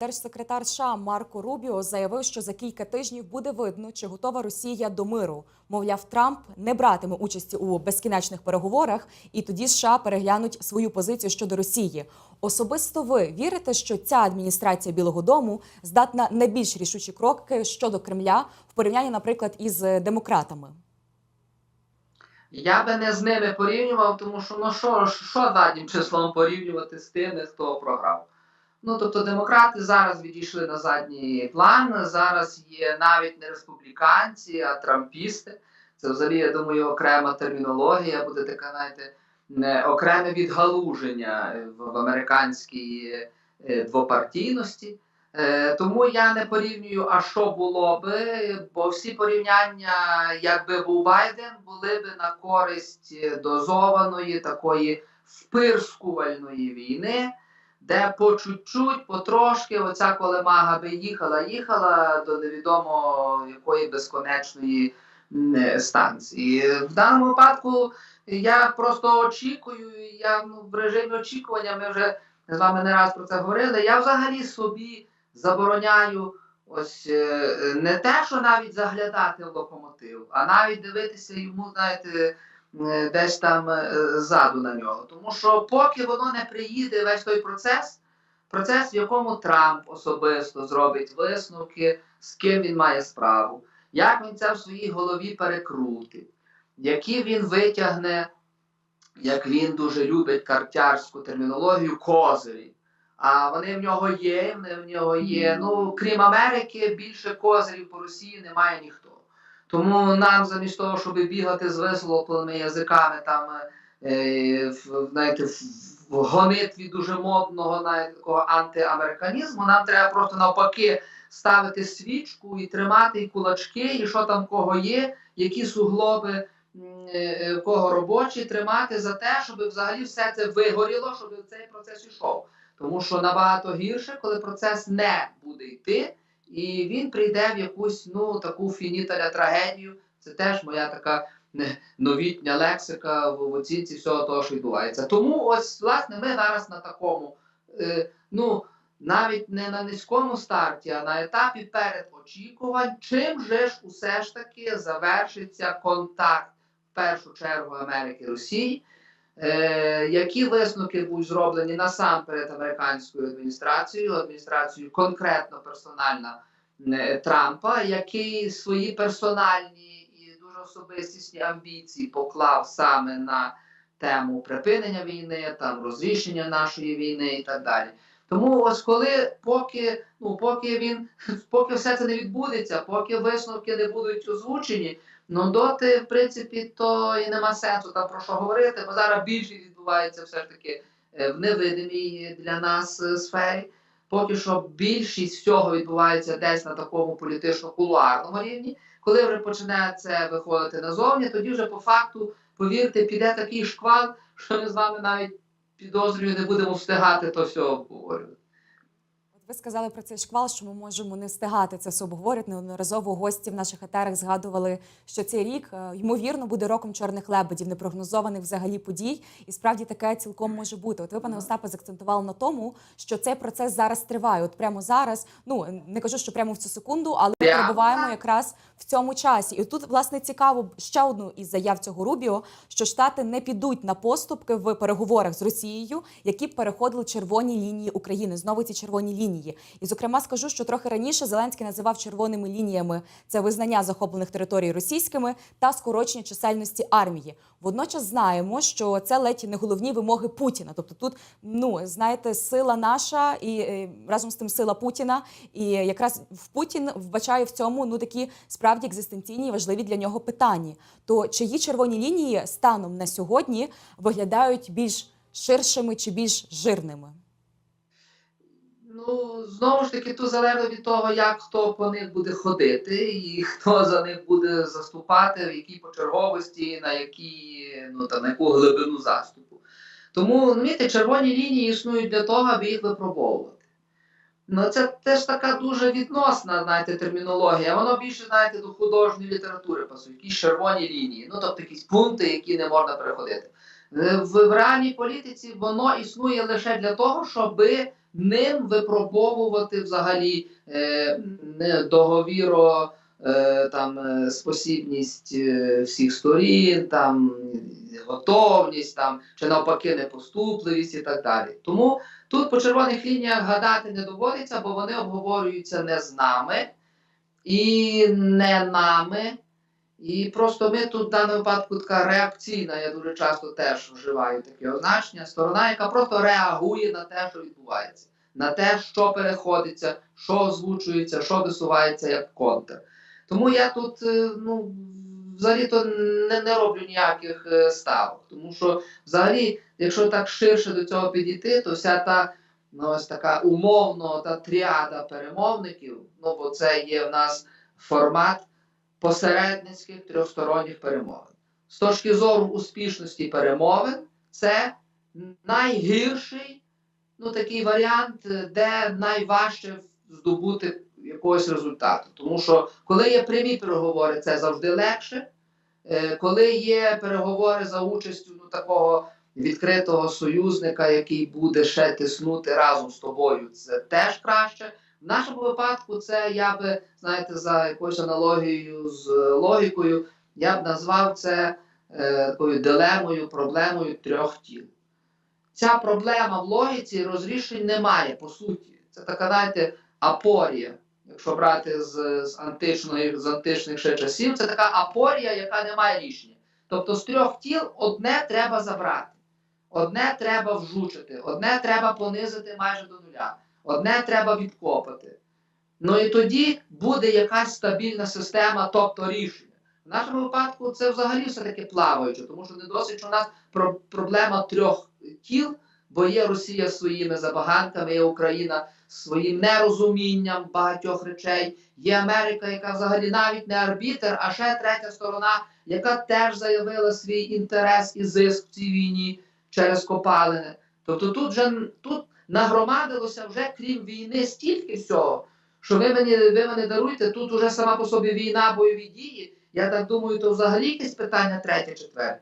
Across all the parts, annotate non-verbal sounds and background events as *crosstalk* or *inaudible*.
Держсекретар США Марко Рубіо заявив, що за кілька тижнів буде видно, чи готова Росія до миру. Мовляв, Трамп не братиме участі у безкінечних переговорах, і тоді США переглянуть свою позицію щодо Росії. Особисто ви вірите, що ця адміністрація Білого Дому здатна на більш рішучі кроки щодо Кремля в порівнянні, наприклад, із демократами? Я би не з ними порівнював, тому що ну що, що заднім числом порівнювати з тими, хто програв. Ну тобто демократи зараз відійшли на задній план. Зараз є навіть не республіканці, а трампісти. Це взагалі, я думаю, окрема термінологія, буде така, знаєте, окреме відгалуження в, в американській е, двопартійності. Е, Тому я не порівнюю, а що було би, бо всі порівняння, якби був Байден, були би на користь дозованої такої впирскувальної війни, де по чуть-чуть, потрошки, оця колемага би їхала, їхала до невідомо якої безконечної станції. В даному випадку я просто очікую, я ну, в режимі очікування, ми вже з вами не раз про це говорили. Я взагалі собі забороняю ось е, не те, що навіть заглядати в локомотив, а навіть дивитися йому, знаєте, е, десь там е, ззаду на нього. Тому що поки воно не приїде весь той процес, процес, в якому Трамп особисто зробить висновки, з ким він має справу, як він це в своїй голові перекрутить, які він витягне, як він дуже любить картярську термінологію, козирі. А вони в нього є, вони в нього є. Ну, крім Америки, більше козирів по Росії немає ніхто. Тому нам замість того, щоб бігати з висловленими язиками там, е, в, знаєте, в, гонитві дуже модного навіть такого антиамериканізму, нам треба просто навпаки ставити свічку і тримати і кулачки, і що там кого є, які суглоби е, е, кого робочі, тримати за те, щоб взагалі все це вигоріло, щоб цей процес ішов. Тому що набагато гірше, коли процес не буде йти, і він прийде в якусь ну таку фініталя трагедію. Це теж моя така новітня лексика в, оцінці всього того, що відбувається. Тому ось власне ми зараз на такому, е, ну навіть не на низькому старті, а на етапі передочікувань, чим же ж усе ж таки завершиться контакт в першу чергу Америки Росії. Е, які висновки будуть зроблені насамперед американською адміністрацією, адміністрацією конкретно персональна е, Трампа, який свої персональні і дуже особистісні амбіції поклав саме на тему припинення війни, там розрішення нашої війни і так далі. Тому ось коли поки, ну поки він *laughs* поки все це не відбудеться, поки висновки не будуть озвучені, Ну, доти, в принципі, то і нема сенсу там про що говорити, бо зараз більшість відбувається все ж таки е, в невидимій для нас е, сфері. Поки що більшість всього відбувається десь на такому політично-кулуарному рівні. Коли вже почне це виходити назовні, тоді вже по факту, повірте, піде такий шквал, що ми з вами навіть підозрюю, не будемо встигати то все обговорювати. Ви сказали про цей шквал, що ми можемо не встигати це все обговорити. Неодноразово гості в наших етерах згадували, що цей рік е, ймовірно буде роком чорних лебедів, непрогнозованих взагалі подій. І справді таке цілком може бути. От ви, пане Остапе, заакцентували на тому, що цей процес зараз триває. От прямо зараз, ну не кажу, що прямо в цю секунду, але ми перебуваємо якраз в цьому часі. І тут, власне, цікаво ще одну із заяв цього Рубіо, що штати не підуть на поступки в переговорах з Росією, які б переходили червоні лінії України. Знову ці червоні лінії. І зокрема скажу, що трохи раніше Зеленський називав червоними лініями це визнання захоплених територій російськими та скорочення чисельності армії. Водночас знаємо, що це ледь не головні вимоги Путіна. Тобто, тут ну знаєте, сила наша і е, разом з тим сила Путіна. І якраз в Путін вбачає в цьому ну такі справді екзистенційні і важливі для нього питання. То чиї червоні лінії станом на сьогодні виглядають більш ширшими чи більш жирними? Ну, знову ж таки, тут залежно від того, як хто по них буде ходити, і хто за них буде заступати, в якій почерговості, на які, ну, та, на яку глибину заступу. Тому, розумієте, червоні лінії існують для того, аби їх випробовувати. Ну, це теж така дуже відносна, знаєте, термінологія. Воно більше, знаєте, до художньої літератури пасує, якісь червоні лінії, ну тобто якісь пункти, які не можна переходити. Е, В, в реальній політиці воно існує лише для того, щоби ним випробовувати взагалі е, договіро. Е, Там е, спосібність е, всіх сторін, там готовність, там чи навпаки непоступливість і так далі. Тому тут по червоних лініях гадати не доводиться, бо вони обговорюються не з нами і не нами. І просто ми тут в даному випадку така реакційна, я дуже часто теж вживаю таке означення, сторона, яка просто реагує на те, що відбувається, на те, що переходиться, що озвучується, що висувається як контр. Тому я тут е, ну, взагалі-то не, не роблю ніяких е, ставок. Тому що взагалі, якщо так ширше до цього підійти, то вся та ну, ось така умовно та тріада перемовників, ну бо це є в нас формат посередницьких трьохсторонніх перемовин. З точки зору успішності перемовин, це найгірший ну, такий варіант, де найважче здобути якогось результату. Тому що коли є прямі переговори, це завжди легше. Е, Коли є переговори за участю ну, такого відкритого союзника, який буде ще тиснути разом з тобою, це теж краще. В нашому випадку, це я би, знаєте, за якоюсь аналогією з логікою, я б назвав це е, такою дилемою, проблемою трьох тіл. Ця проблема в логіці розрішень немає, по суті. Це така, знаєте, апорія. Якщо брати з, з, античної, з античних ще часів, це така апорія, яка не має рішення. Тобто з трьох тіл одне треба забрати, одне треба вжучити, одне треба понизити майже до нуля, одне треба відкопати. Ну і тоді буде якась стабільна система, тобто рішення. В нашому випадку це взагалі все-таки плаваюче, тому що не досить, у нас про- проблема трьох тіл, бо є Росія своїми забаганками, є Україна своїм нерозумінням багатьох речей, є Америка, яка взагалі навіть не арбітер, а ще третя сторона, яка теж заявила свій інтерес і зиск в цій війні через копалини. Тобто тут вже тут нагромадилося вже крім війни стільки всього, що ви мені, ви мене даруєте, тут уже сама по собі війна, бойові дії. Я так думаю, то взагалі якесь питання третє, четверте.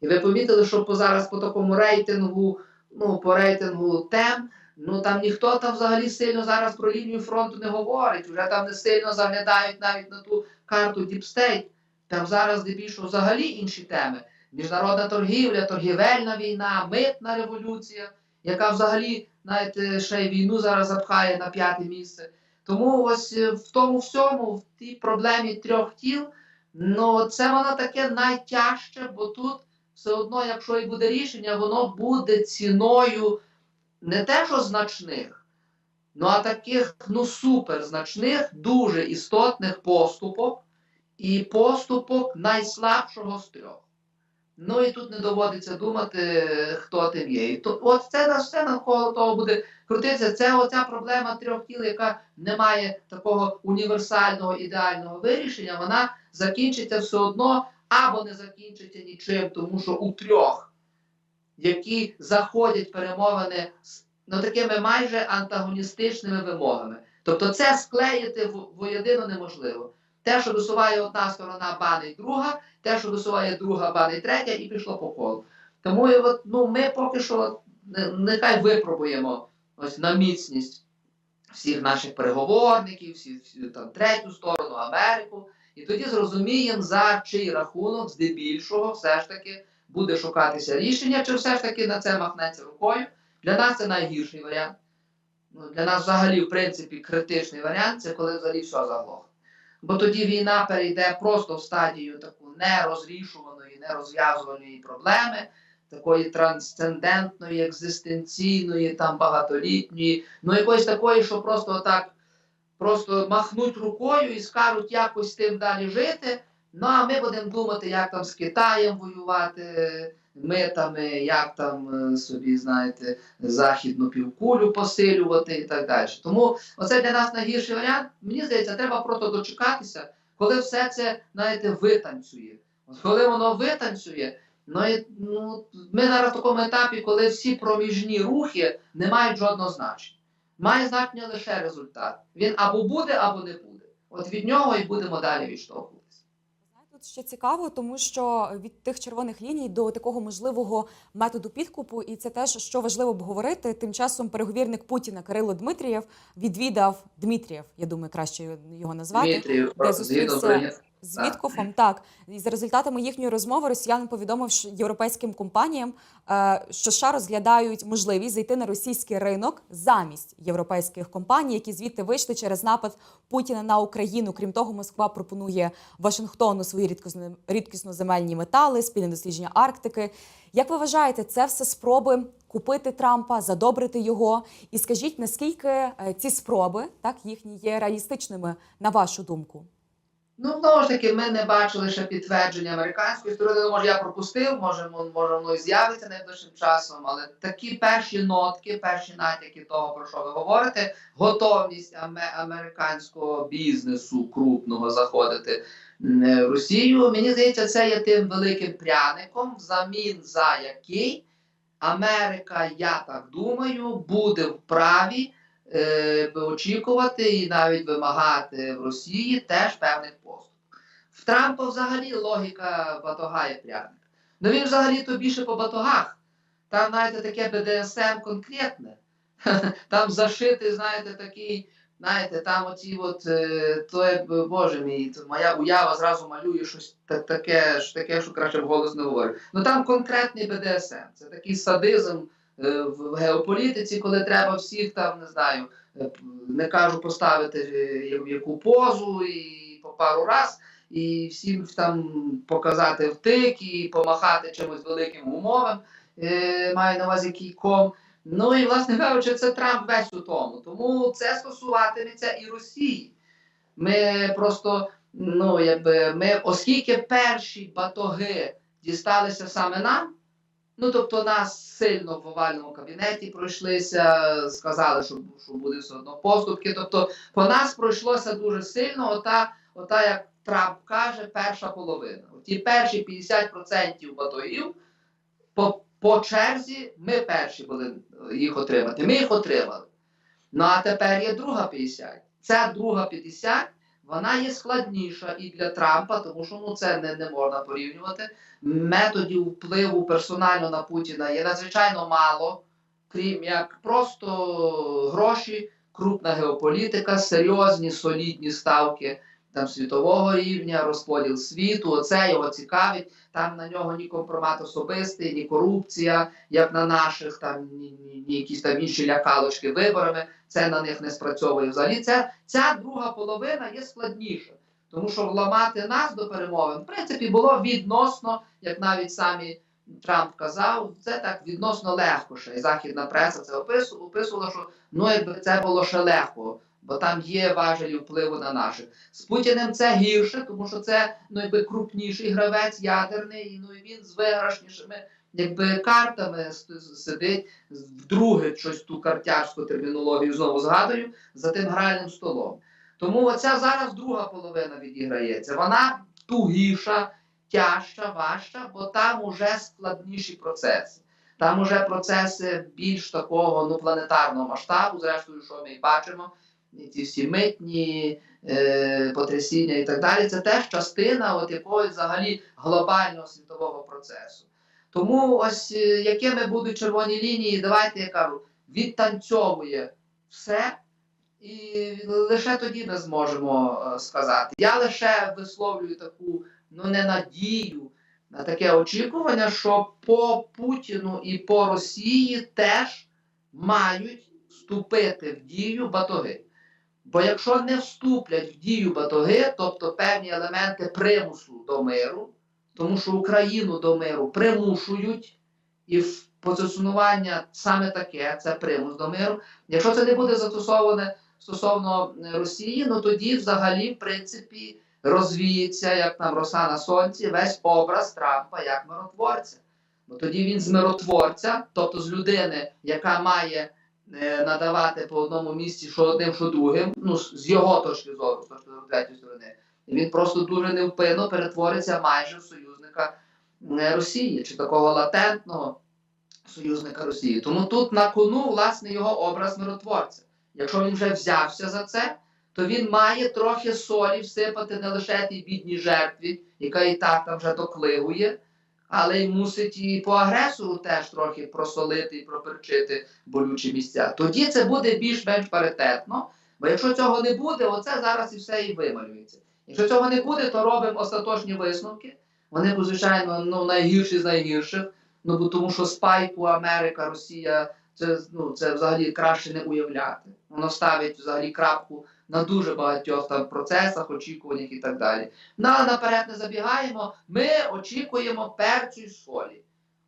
І ви помітили, що по зараз по такому рейтингу, ну по рейтингу тем, ну там ніхто там взагалі сильно зараз про лінію фронту не говорить. Вже там не сильно заглядають навіть на ту карту Діпстейт. Там зараз здебільшого взагалі інші теми. Міжнародна торгівля, торгівельна війна, митна революція, яка взагалі, знаєте, ще й війну зараз запхає на п'яте місце. Тому ось е, в тому всьому, в тій проблемі трьох тіл, ну це воно таке найтяжче, бо тут все одно, якщо і буде рішення, воно буде ціною не те, що значних, ну а таких ну суперзначних, дуже істотних поступок і поступок найслабшого з трьох. Ну і тут не доводиться думати, хто тим є. І то, от це на все навколо того буде крутитися. Це оця проблема трьох тіл, яка не має такого універсального ідеального вирішення, вона закінчиться все одно або не закінчиться нічим, тому що у трьох, які заходять перемовини з ну, такими майже антагоністичними вимогами. Тобто це склеїти в- воєдино неможливо. Те, що висуває одна сторона, банить друга, те, що висуває друга, банить третя, і пішло по колу. Тому і от, ну, ми поки що нехай випробуємо ось на міцність всіх наших переговорників, всі, всі там третю сторону, Америку. І тоді зрозуміємо, за чий рахунок, здебільшого, все ж таки буде шукатися рішення, чи все ж таки на це махнеться рукою. Для нас це найгірший варіант. Ну, для нас взагалі, в принципі, критичний варіант це коли взагалі все заглохне. Бо тоді війна перейде просто в стадію таку нерозрішуваної, нерозв'язуваної проблеми, такої трансцендентної, екзистенційної, там багатолітньої, ну якоїсь такої, що просто так просто махнуть рукою і скажуть якось тим далі жити. Ну а ми будемо думати, як там з Китаєм воювати митами, як там е, собі, знаєте, західну півкулю посилювати і так далі. Тому оце для нас найгірший варіант. Мені здається, треба просто дочекатися, коли все це, знаєте, витанцює. От коли воно витанцює, ну, і, ну ми зараз в такому етапі, коли всі проміжні рухи не мають жодного значення. Має значення лише результат. Він або буде, або не буде. От від нього і будемо далі відштовхуватися. Тут ще цікаво, тому що від тих червоних ліній до такого можливого методу підкупу, і це теж що важливо обговорити. Тим часом переговірник Путіна Кирило Дмитрієв відвідав Дмитрієв, я думаю, краще його назвати. Дмитрів, де зустрівся. З Віткофом, так і за результатами їхньої розмови росіянин повідомив європейським компаніям, е, що США розглядають можливість зайти на російський ринок замість європейських компаній, які звідти вийшли через напад Путіна на Україну. Крім того, Москва пропонує Вашингтону свої рідкісноземельні метали, спільне дослідження Арктики. Як ви вважаєте, це все спроби купити Трампа, задобрити його? І скажіть, наскільки е, ці спроби так їхні є реалістичними на вашу думку? Ну, знову ж таки, ми не бачили ще підтвердження американської сторони. Ну, Може, я пропустив, може, може воно і з'явиться найближчим часом, але такі перші нотки, перші натяки того, про що ви говорите, готовність американського бізнесу крупного заходити е, в Росію. Мені здається, це є тим великим пряником, взамін за який Америка, я так думаю, буде вправі е, очікувати і навіть вимагати в Росії теж певних поступ. В Трампа взагалі логіка батога є пряник. Ну він взагалі то більше по батогах. Там, знаєте, таке БДСМ конкретне. *laughs* Там зашитий, знаєте, такий, знаєте, там оці от, е, то боже мій, то моя уява зразу малює щось таке, що таке, що краще вголос не говорю. Ну там конкретний БДСМ. Це такий садизм в геополітиці, коли треба всіх там, не знаю, е, не кажу поставити е, яку позу і по пару раз, і всім там показати втик і помахати чимось великим умовам, е, маю на увазі кійком. Ну і власне кажучи, це Трамп весь у тому. Тому це стосуватиметься і Росії. Ми просто, ну якби ми, оскільки перші батоги дісталися саме нам. Ну, тобто нас сильно в овальному кабінеті пройшлися, сказали, що, що буде все одно поступки. Тобто по нас пройшлося дуже сильно, ота, ота як Трамп каже, перша половина. Ті перші 50% батогів по, по черзі ми перші були е, їх отримати. Ми їх отримали. Ну а тепер є друга 50. Ця друга 50, вона є складніша і для Трампа, тому що ну, це не, не можна порівнювати. Методів впливу персонально на Путіна є надзвичайно мало, крім як просто гроші, крупна геополітика, серйозні солідні ставки там світового рівня, розподіл світу. Оце його цікавить. Там на нього ні компромат особистий, ні корупція, як на наших, там ні, ні, ні якісь там інші лякалочки виборами. Це на них не спрацьовує взагалі. Це, ця друга половина є складніша. Тому що вламати нас до перемовин, в принципі, було відносно, як навіть самі Трамп казав, це так відносно легко ще. І західна преса це опису- описувала, що ну якби це було ще легко, бо там є важелі впливу на наших. З Путіним це гірше, тому що це ну, якби крупніший гравець ядерний, ну і він з виграшнішими якби картами сидить, вдруге щось ту картярську термінологію знову згадую, за тим гральним столом. Тому оця зараз друга половина відіграється. Вона тугіша, тяжча, важча, бо там уже складніші процеси. Там уже процеси більш такого ну, планетарного масштабу, зрештою, що ми і бачимо, ці всі митні е, потрясіння і так далі. Це теж частина от якогось взагалі глобального світового процесу. Тому ось е, якими будуть червоні лінії, давайте я кажу, відтанцьовує все. І лише тоді ми зможемо е, сказати. Я лише висловлюю таку ну не надію, на таке очікування, що по Путіну і по Росії теж мають вступити в дію батоги. Бо якщо не вступлять в дію батоги, тобто певні елементи примусу до миру, тому що Україну до миру примушують, і позиціонування саме таке це примус до миру. Якщо це не буде застосоване стосовно е, Росії, ну тоді взагалі, в принципі, розвіється, як там роса на сонці, весь образ Трампа як миротворця. Бо тоді він з миротворця, тобто з людини, яка має надавати по одному місці що одним, що другим, ну з з його точки зору, з точки зору третьої сторони, він просто дуже невпинно перетвориться майже в союзника е, Росії, чи такого латентного союзника Росії. Тому тут на кону власне його образ миротворця. Якщо він вже взявся за це, то він має трохи солі всипати не лише тій бідній жертві, яка і так там вже доклигує, але й мусить і по агресору теж трохи просолити і проперчити болючі місця. Тоді це буде більш-менш паритетно. Бо якщо цього не буде, оце зараз і все і вималюється. Якщо цього не буде, то робимо остаточні висновки. Вони, звичайно, ну, найгірші з найгірших. Ну, бо тому що спайку Америка, Росія, це, ну, це взагалі краще не уявляти. Воно ставить взагалі крапку на дуже багатьох там процесах, очікуваннях і так далі. На наперед не забігаємо. Ми очікуємо перцю і солі.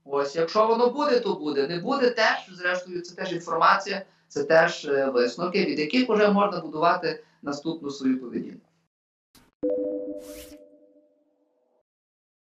Ось, якщо воно буде, то буде. Не буде теж, зрештою, це теж інформація, це теж е, висновки, від яких вже можна будувати наступну свою поведінку.